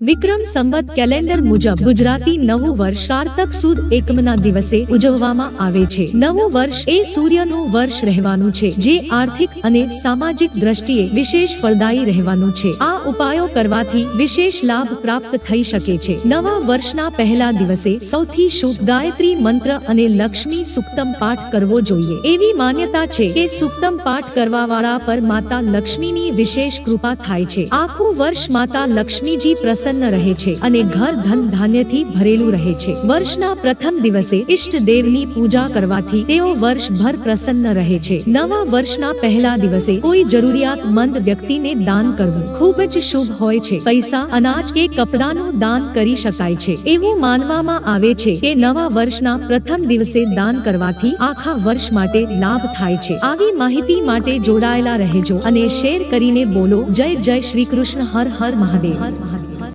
વિક્રમ સંબત calendar મુજબ ગુજરાતી નવું વર્ષ કારતક સુદ એકમના દિવસે ઉજવવામાં આવે છે. નવું વર્ષ એ સૂર્યનું વર્ષ રહેવાનું છે, જે આર્થિક અને સામાજિક દ્રષ્ટિએ વિશેષ ફળદાયી રહેવાનું છે. આ ઉપાયો કરવાથી વિશેષ લાભ પ્રાપ્ત થઈ શકે છે. નવા વર્ષના પહેલા દિવસે સૌથી શુભ ગાયત્રી મંત્ર અને લક્ષ્મી સુક્તમ પાઠ કરવો જોઈએ. એવી માન્યતા છે કે સુક્તમ પાઠ કરવાવાળા પર માતા લક્ષ્મીની વિશેષ કૃપા થાય છે. આખું વર્ષ માતા લક્ષ્મીજી પ્રસન્ન રહે છે અને ઘર ધન ધાન્યથી ભરેલું રહે છે. વર્ષના પ્રથમ દિવસે ઈષ્ટ દેવની પૂજા કરવાથી તેઓ વર્ષભર પ્રસન્ન રહે છે. નવા વર્ષના પહેલા દિવસે કોઈ જરૂરિયાતમંદ વ્યક્તિને દાન કરવું ખૂબ જ શુભ હોય છે. પૈસા, અનાજ કે કપડાનું દાન કરી શકાય છે. એવું માનવામાં આવે છે કે નવા વર્ષના પ્રથમ દિવસે દાન કરવાથી આખા વર્ષ માટે લાભ થાય છે. આવી માહિતી માટે જોડાયેલા રહેજો અને શેર કરીને બોલો. જય જય શ્રી કૃષ્ણ. હર હર મહાદેવ.